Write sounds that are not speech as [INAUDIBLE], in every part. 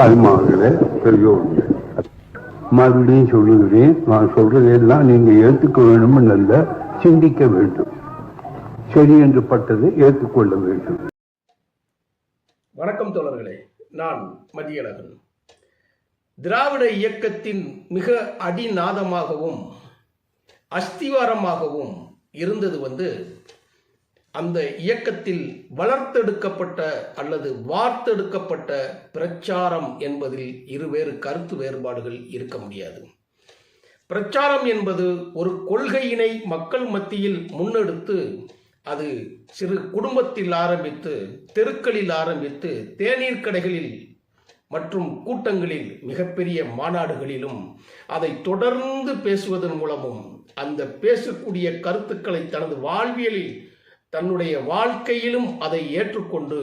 தாய்மார்களே பெரியோர்களே. மறுபடியும் சொல்லுகிறேன் நான் சொல்றதெல்லாம் நீங்க ஏற்றுக்க வேண்டும் அல்ல சிந்திக்க வேண்டும். சரி என்று பட்டது ஏற்றுக்கொள்ள வேண்டும். வணக்கம் தோழர்களே நான் மதியழகன். திராவிட இயக்கத்தின் மிக அடிநாதமாகவும் அஸ்திவாரமாகவும் இருந்தது வந்து அந்த இயக்கத்தில் வளர்த்தெடுக்கப்பட்ட அல்லது வார்த்தெடுக்கப்பட்ட பிரச்சாரம் என்பதில் இருவேறு கருத்து வேறுபாடுகள் இருக்க முடியாது. பிரச்சாரம் என்பது ஒரு கொள்கையினை மக்கள் மத்தியில் முன்னெடுத்து அது சிறு குடும்பத்தில் ஆரம்பித்து தெருக்களில் ஆரம்பித்து தேநீர் கடைகளில் மற்றும் கூட்டங்களில் மிகப்பெரிய மாநாடுகளிலும் அதை தொடர்ந்து பேசுவதன் மூலமும் அந்த பேசக்கூடிய கருத்துக்களை தனது வாழ்வியலில் தன்னுடைய வாழ்க்கையிலும் அதை ஏற்றுக்கொண்டு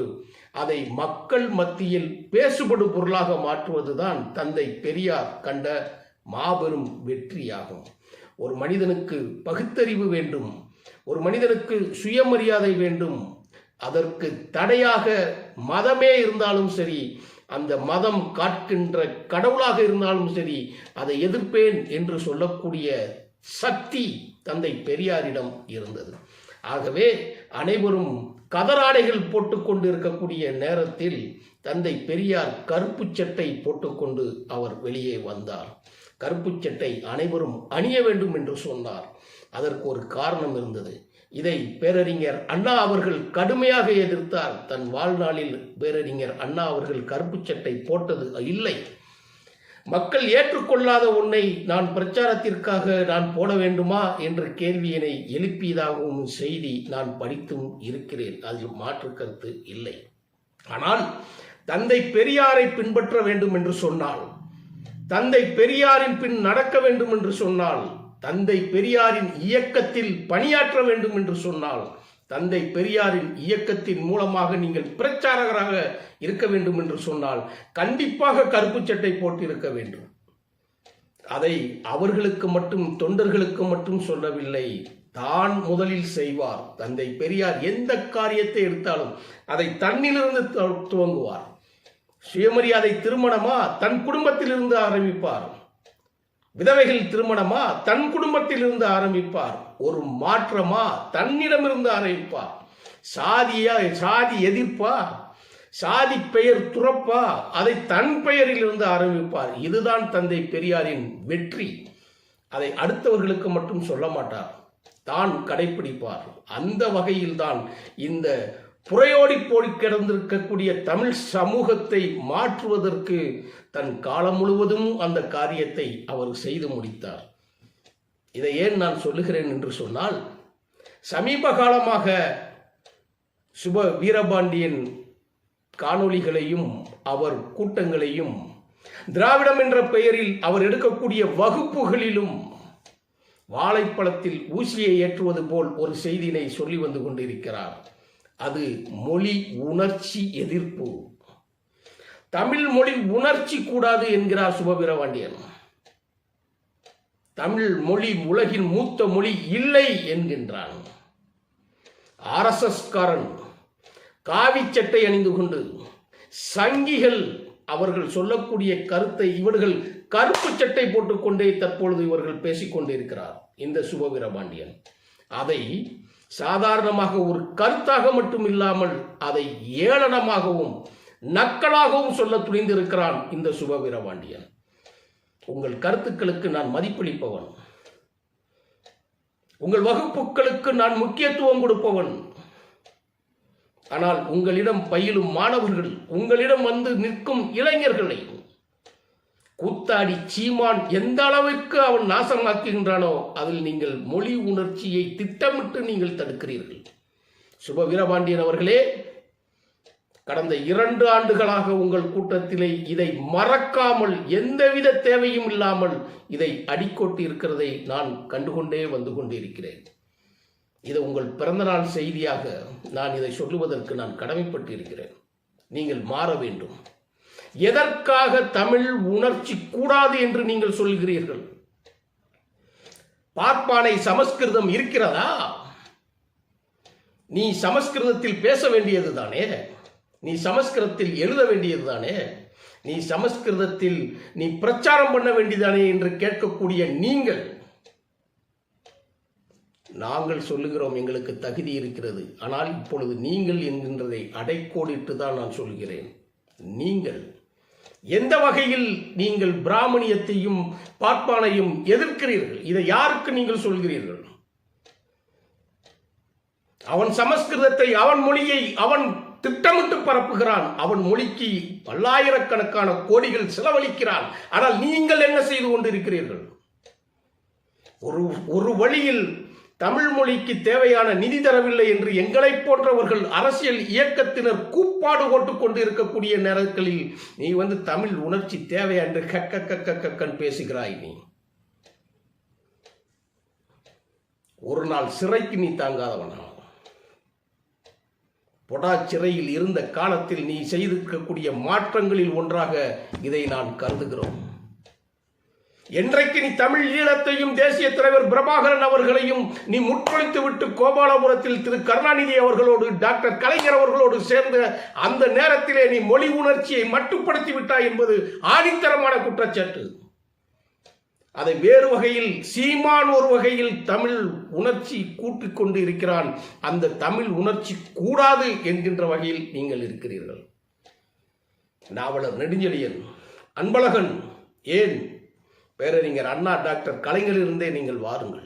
அதை மக்கள் மத்தியில் பேசுபடும் பொருளாக மாற்றுவதுதான் தந்தை பெரியார் கண்ட மாபெரும் வெற்றியாகும். ஒரு மனிதனுக்கு பகுத்தறிவு வேண்டும் ஒரு மனிதனுக்கு சுயமரியாதை வேண்டும் அதற்கு தடையாக மதமே இருந்தாலும் சரி அந்த மதம் காட்கின்ற கடவுளாக இருந்தாலும் சரி அதை எதிர்ப்பேன் என்று சொல்லக்கூடிய சக்தி தந்தை பெரியாரிடம் இருந்தது. ஆகவே அனைவரும் கதராடைகள் போட்டுக்கொண்டு இருக்கக்கூடிய நேரத்தில் தந்தை பெரியார் கருப்பு சட்டை போட்டுக்கொண்டு அவர் வெளியே வந்தார். கருப்பு சட்டை அனைவரும் அணிய வேண்டும் என்று சொன்னார். அதற்கு ஒரு காரணம் இருந்தது. இதை பேரறிஞர் அண்ணா அவர்கள் கடுமையாக எதிர்த்தார். தன் வாழ்நாளில் பேரறிஞர் அண்ணா அவர்கள் கருப்பு சட்டை போட்டது இல்லை. மக்கள் ஏற்றுக்கொள்ளாத ஒன்றை நான் பிரச்சாரத்திற்காக நான் போட வேண்டுமா என்ற கேள்வியினை எழுப்பியதாகவும் செய்தி நான் படித்தும் இருக்கிறேன். அதில் மாற்று கருத்து இல்லை. ஆனால் தந்தை பெரியாரை பின்பற்ற வேண்டும் என்று சொன்னால் தந்தை பெரியாரின் பின் நடக்க வேண்டும் என்று சொன்னால் தந்தை பெரியாரின் இயக்கத்தில் பணியாற்ற வேண்டும் என்று சொன்னால் தந்தை பெரியாரின் இயக்கத்தின் மூலமாக நீங்கள் பிரச்சாரகராக இருக்க வேண்டும் என்று சொன்னால் கண்டிப்பாக கருப்பு சட்டை போட்டிருக்க வேண்டும். அதை அவர்களுக்கு மட்டும் தொண்டர்களுக்கு மட்டும் சொல்லவில்லை. தான் முதலில் செய்வார். தந்தை பெரியார் எந்த காரியத்தை எடுத்தாலும் அதை தன்னிலிருந்து துவங்குவார். சுயமரியாதை திருமணமா? தன் குடும்பத்திலிருந்து ஆரம்பிப்பார். விதவைகள் திருமணமா? தன் குடும்பத்தில் இருந்து ஆரம்பிப்பார். ஒரு மாற்றமா? தன்னிடமிருந்து ஆரம்பிப்பார் சாதியா? சாதி எதிர்ப்பா? சாதி பெயர் துறப்பா? அதை தன் பெயரில் இருந்து ஆரம்பிப்பார். இதுதான் தந்தை பெரியாரின் வெற்றி. அதை அடுத்தவர்களுக்கு மட்டும் சொல்ல மாட்டார். தான் கடைப்பிடிப்பார். அந்த வகையில்தான் இந்த புறையோடி போடி கிடந்திருக்கக்கூடிய தமிழ் சமூகத்தை மாற்றுவதற்கு தன் காலம் முழுவதும் அந்த காரியத்தை அவர் செய்து முடித்தார். இதை ஏன் நான் சொல்லுகிறேன் என்று சொன்னால் சமீப காலமாக சுப வீரபாண்டியன் காணொளிகளையும் அவர் கூட்டங்களையும் திராவிடம் என்ற பெயரில் அவர் எடுக்கக்கூடிய வகுப்புகளிலும் வாழைப்பழத்தில் ஊசியை ஏற்றுவது போல் ஒரு செய்தியினை சொல்லி வந்து கொண்டிருக்கிறார். அது மொழி உணர்ச்சி எதிர்ப்பு. தமிழ் மொழி உணர்ச்சி கூடாது என்கிறார் சுபவீரபாண்டியன். தமிழ் மொழி உலகின் மூத்த மொழி இல்லை என்கின்றான். ஆர்எஸ்எஸ் காரன் காவி சட்டை அணிந்து கொண்டு சங்கிகள் அவர்கள் சொல்லக்கூடிய கருத்தை இவர்கள் கருப்பு சட்டை போட்டுக்கொண்டே தற்பொழுது இவர்கள் பேசிக்கொண்டிருக்கிறார் இந்த சுபவீரபாண்டியன். அதை சாதாரணமாக ஒரு கருத்தாக மட்டும் இல்லாமல் அதை ஏளனமாகவும் நக்கலாகவும் சொல்ல துணிந்திருக்கிறான் இந்த சுபவீரபாண்டியன். உங்கள் கருத்துக்களுக்கு நான் மதிப்பளிப்பவன். உங்கள் வகுப்புகளுக்கு நான் முக்கியத்துவம் கொடுப்பவன். ஆனால் உங்களிடம் பயிலும் மாணவர்கள் உங்களிடம் வந்து நிற்கும் இளைஞர்களை கூத்தாடி சீமான் எந்த அளவிற்கு அவன் நாசமாக்குகின்றானோ அதில் நீங்கள் மொழி உணர்ச்சியை திட்டமிட்டு நீங்கள் தடுக்கிறீர்கள். சுப வீரபாண்டியன் அவர்களே கடந்த இரண்டு ஆண்டுகளாக உங்கள் கூட்டத்திலே இதை மறக்காமல் எந்தவித தேவையும் இல்லாமல் இதை அடிக்கொட்டி இருக்கிறதை நான் கண்டுகொண்டே வந்து கொண்டிருக்கிறேன். இது உங்கள் பிறந்தநாள் செய்தியாக நான் இதை சொல்லுவதற்கு நான் கடமைப்பட்டு இருக்கிறேன் நீங்கள் மாற வேண்டும். எதற்காக தமிழ் உணர்ச்சி கூடாது என்று நீங்கள் சொல்கிறீர்கள்? பார்ப்பானை சமஸ்கிருதம் இருக்கிறதா? நீ சமஸ்கிருதத்தில் பேச வேண்டியது தானே? நீ சமஸ்கிருதத்தில் எழுத வேண்டியது தானே? நீ சமஸ்கிருதத்தில் நீ பிரச்சாரம் பண்ண வேண்டியதானே என்று கேட்கக்கூடிய நீங்கள் நாங்கள் சொல்லுகிறோம் எங்களுக்கு தகுதி இருக்கிறது. ஆனால் இப்பொழுது நீங்கள் என்கின்றதை அடைக்கோடிட்டு தான் நான் சொல்கிறேன். நீங்கள் எந்த வகையில் நீங்கள் பிராமணியத்தையும் பார்ப்பானையும் எதிர்க்கிறீர்கள்? இதை யாருக்கு நீங்கள் சொல்கிறீர்கள்? அவன் சமஸ்கிருதத்தை அவன் மொழியை அவன் திட்டமிட்டு பரப்புகிறான். அவன் மொழிக்கு பல்லாயிரக்கணக்கான கோடிகள் செலவழிக்கிறான். ஆனால் நீங்கள் என்ன செய்து கொண்டிருக்கிறீர்கள்? ஒரு ஒரு வழியில் தமிழ் மொழிக்கு தேவையான நிதி தரவில்லை என்று எங்களைப் போன்றவர்கள் அரசியல் இயக்கத்தினர் கூப்பாடு போட்டுக் கொண்டு இருக்கக்கூடிய நேரங்களில் நீ வந்து தமிழ் உணர்ச்சி தேவையா என்று கக்க கக்க கக்கன் பேசுகிறாய் நீ. ஒரு நாள் சிறைக்கு நீ தாங்காதவனா? பொடா சிறையில் இருந்த காலத்தில் நீ செய்திருக்கக்கூடிய மாற்றங்களில் ஒன்றாக இதை நான் கருதுகிறோம். என்றைக்கு நீ தமிழ் ஈழத்தையும் தேசிய தலைவர் பிரபாகரன் அவர்களையும் நீ முற்பொழித்து விட்டு கோபாலபுரத்தில் திரு கருணாநிதி அவர்களோடு டாக்டர் கலைஞர் அவர்களோடு சேர்ந்த அந்த நேரத்திலே நீ மொழி உணர்ச்சியை மட்டுப்படுத்தி விட்டாய் என்பது ஆணித்தரமான குற்றச்சாட்டு. அதை வேறு வகையில் சீமான் ஒரு வகையில் தமிழ் உணர்ச்சி கூட்டிக் கொண்டு இருக்கிறான். அந்த தமிழ் உணர்ச்சி கூடாது என்கின்ற வகையில் நீங்கள் இருக்கிறீர்கள். நாவலர் நெடுஞ்செழியன் அன்பழகன் ஏன் பேரறிஞர் அண்ணா டாக்டர் கலைஞரிலிருந்தே நீங்கள் வாருங்கள்.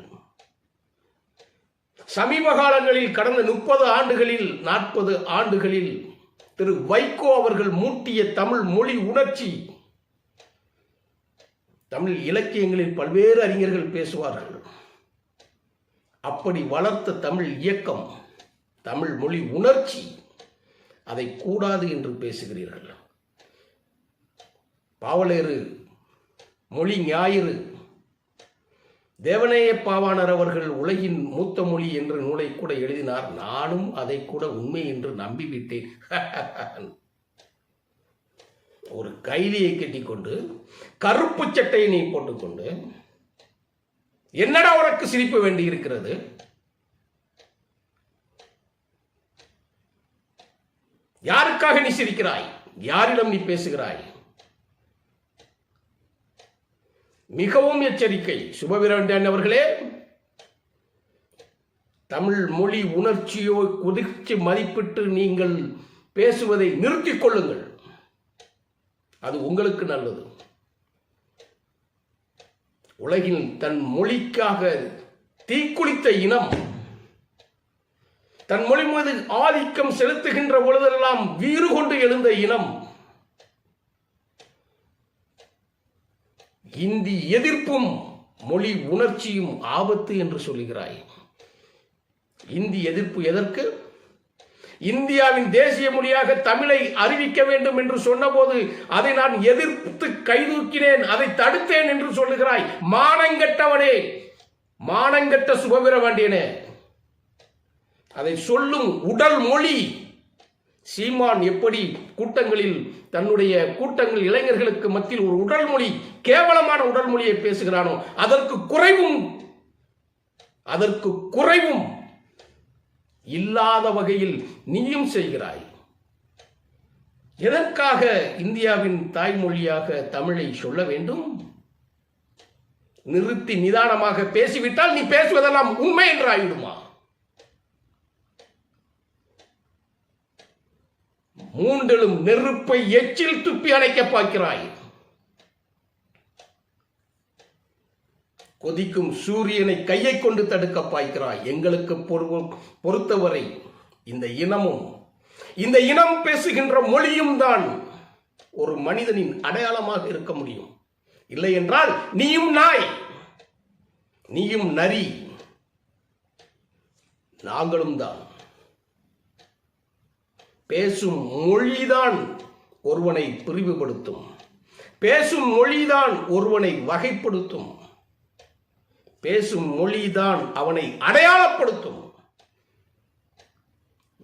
சமீப காலங்களில் கடந்த முப்பது ஆண்டுகளில் நாற்பது ஆண்டுகளில் திரு வைகோ அவர்கள் மூட்டிய தமிழ் மொழி உணர்ச்சி தமிழ் இலக்கியங்களில் பல்வேறு அறிஞர்கள் பேசுவார்கள். அப்படி வளர்த்த தமிழ் இயக்கம் தமிழ் மொழி உணர்ச்சி அதை கூடாது என்று பேசுகிறீர்கள். பாவலேறு மொழி ஞாயிறு. தேவநேய பாவாணர் அவர்கள் உலகின் மூத்த மொழி என்ற நூலை கூட எழுதினார். நானும் அதை கூட உண்மை என்று நம்பிவிட்டேன். [LAUGHS] ஒரு கைதியை கட்டிக்கொண்டு கருப்பு சட்டையை நீ போட்டுக்கொண்டு என்னடா உனக்கு சிரிப்பு வேண்டி இருக்கிறது? யாருக்காக நீ சிரிக்கிறாய்? யாரிடம் நீ பேசுகிறாய்? மிகவும் எச்சரிக்கை. சுபவீரன் அவர்களே தமிழ் மொழி உணர்ச்சியோ குதிர்ச்சி மதிப்பிட்டு நீங்கள் பேசுவதை நிறுத்திக் கொள்ளுங்கள். அது உங்களுக்கு நல்லது. உலகில் தன் மொழிக்காக தீக்குளித்த இனம் தன் மொழி மீது ஆதிக்கம் செலுத்துகின்ற பொழுதெல்லாம் வீறு கொண்டு எழுந்த இனம் இந்தி எதிர்ப்பும் மொழி உணர்ச்சியும் ஆபத்து என்று சொல்லுகிறாய். இந்தி எதிர்ப்பு எதற்கு? இந்தியாவின் தேசிய மொழியாக தமிழை அறிவிக்க வேண்டும் என்று சொன்னபோது அதை நான் எதிர்த்து கைதூக்கினேன் அதை தடுத்தேன் என்று சொல்லுகிறாய். மானங்கெட்டவனே மானங்கெட்ட சுபவீர வேண்டியனே அதை சொல்லும் உடல் மொழி சீமான் எப்படி கூட்டங்களில் தன்னுடைய கூட்டங்கள் இளைஞர்களுக்கு மத்தியில் ஒரு உடல் மொழி கேவலமான உடல் மொழியை பேசுகிறானோ அதற்கு குறைவும் அதற்கு குறைவும் இல்லாத வகையில் நீயும் செய்கிறாய். எதற்காக இந்தியாவின் தாய்மொழியாக தமிழை சொல்ல வேண்டும்? நிறுத்தி நிதானமாக பேசிவிட்டால் நீ பேசுவதெல்லாம் உண்மை என்று மூன்றிலும் நெருப்பை எச்சில் துப்பி அணைக்க பார்க்கிறாய். கொதிக்கும் சூரியனை கையை கொண்டு தடுக்க பாய்க்கிறாய் எங்களுக்கு பொறு- பொறுத்தவரை இந்த இனமும் இந்த இனம் பேசுகின்ற மொழியும் தான் ஒரு மனிதனின் அடையாளமாக இருக்க முடியும். இல்லை என்றால் நீயும் நாய் நீயும் நரி நாங்களும் தான். பேசும் மொழிதான் ஒருவனை பிரிவுபடுத்தும். பேசும் மொழிதான் ஒருவனை வகைப்படுத்தும். பேசும் மொழிதான் அவனை அடையாளப்படுத்தும்.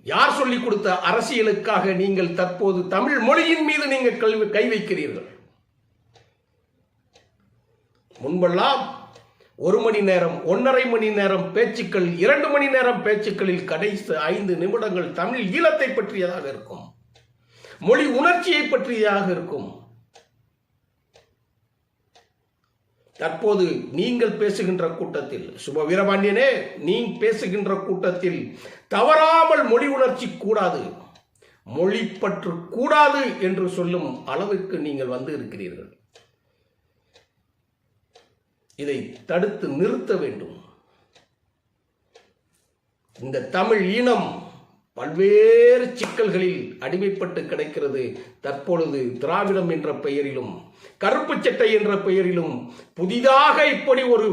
யார் சொல்லிக் கொடுத்த அரசியலுக்காக நீங்கள் தற்போது தமிழ் மொழியின் மீது நீங்கள் கல்வி கை வைக்கிறீர்கள்? முன்பெல்லாம் ஒரு மணி நேரம் ஒன்றரை மணி நேரம் பேச்சுக்கள் இரண்டு மணி நேரம் பேச்சுக்களில் கடைசி ஐந்து நிமிடங்கள் தமிழ் ஈழத்தை பற்றியதாக இருக்கும். மொழி உணர்ச்சியை பற்றியதாக இருக்கும். தற்போது நீங்கள் பேசுகின்ற கூட்டத்தில் சுப வீரபாண்டியனே நீ பேசுகின்ற கூட்டத்தில் தவறாமல் மொழி உணர்ச்சி கூடாது. மொழி பற்று கூடாது என்று சொல்லும் அளவுக்கு நீங்கள் வந்து இருக்கிறீர்கள். இதை தடுத்து நிறுத்த வேண்டும். இந்த தமிழ் இனம் பல்வேறு சிக்கல்களில் அடிமைப்பட்டு கிடைக்கிறது. தற்பொழுது திராவிடம் என்ற பெயரிலும் கருப்பு சட்டை என்ற பெயரிலும் புதிதாக இப்படி ஒரு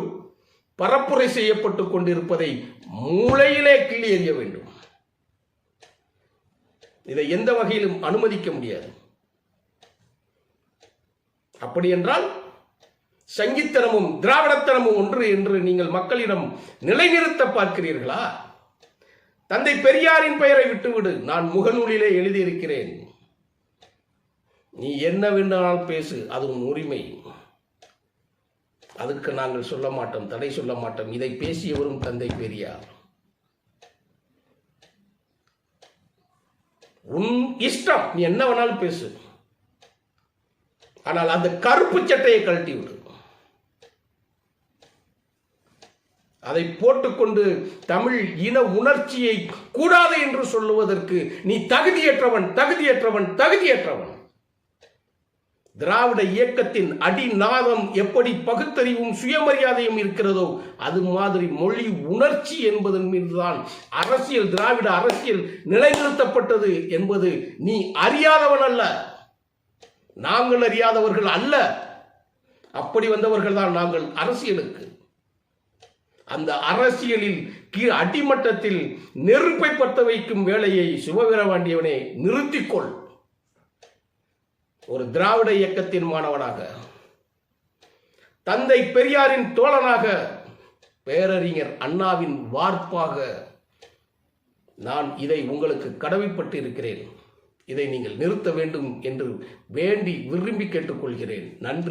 பரப்புரை செய்யப்பட்டு கொண்டிருப்பதை மூளையிலே கிள்ளி எறிய வேண்டும். இதை எந்த வகையிலும் அனுமதிக்க முடியாது. அப்படி என்றால் சங்கித்தனமும் திராவிடத்தனமும் ஒன்று என்று நீங்கள் மக்களிடம் நிலைநிறுத்த பார்க்கிறீர்களா? தந்தை பெரியாரின் பெயரை விட்டுவிடு நான் முகநூலிலே எழுதியிருக்கிறேன். நீ என்ன வேண்டுமானால் பேசு அது உன் உரிமை. அதுக்கு நாங்கள் சொல்ல மாட்டோம் தடை சொல்ல மாட்டோம். இதை பேசியவரும் தந்தை பெரியார். உன் இஷ்டம் நீ என்ன வேணாலும் பேசு. ஆனால் அந்த கருப்பு சட்டையை கழட்டி விடு. அதை போட்டுக்கொண்டு தமிழ் இன உணர்ச்சியை கூடாது என்று சொல்லுவதற்கு நீ தகுதியற்றவன் தகுதியற்றவன் தகுதியற்றவன். திராவிட இயக்கத்தின் அடிநாதம் எப்படி பகுத்தறிவும் சுயமரியாதையும் இருக்கிறதோ அது மாதிரி மொழி உணர்ச்சி என்பதன் மீதுதான் அரசியல் திராவிட அரசியல் நிலைநிறுத்தப்பட்டது என்பது நீ அறியாதவன் அல்ல. நாங்கள் அறியாதவர்கள் அல்ல. அப்படி வந்தவர்கள் தான் நாங்கள் அரசியலுக்கு. அந்த அரசியலில் கீழ் அடிமட்டத்தில் நெருப்பை பற்ற வைக்கும் வேலையை சிவவீரபாண்டியவனே நிறுத்திக்கொள். ஒரு திராவிட இயக்கத்தின் மாணவனாக தந்தை பெரியாரின் தோழனாக பேரறிஞர் அண்ணாவின் வார்ப்பாக நான் இதை உங்களுக்கு கடமைப்பட்டு இருக்கிறேன். இதை நீங்கள் நிறுத்த வேண்டும் என்று வேண்டி விரும்பி கேட்டுக்கொள்கிறேன். நன்றி.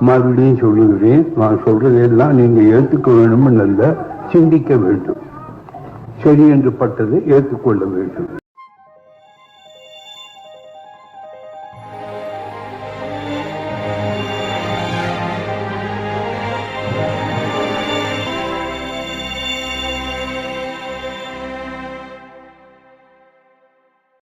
மறுபடியும் சொல்லுகிறேன். நான் சொல்றதெல்லாம் நீங்க ஏற்றுக்க வேண்டும் அல்ல சிந்திக்க வேண்டும். சரி என்று பட்டதை ஏற்றுக்கொள்ள வேண்டும்.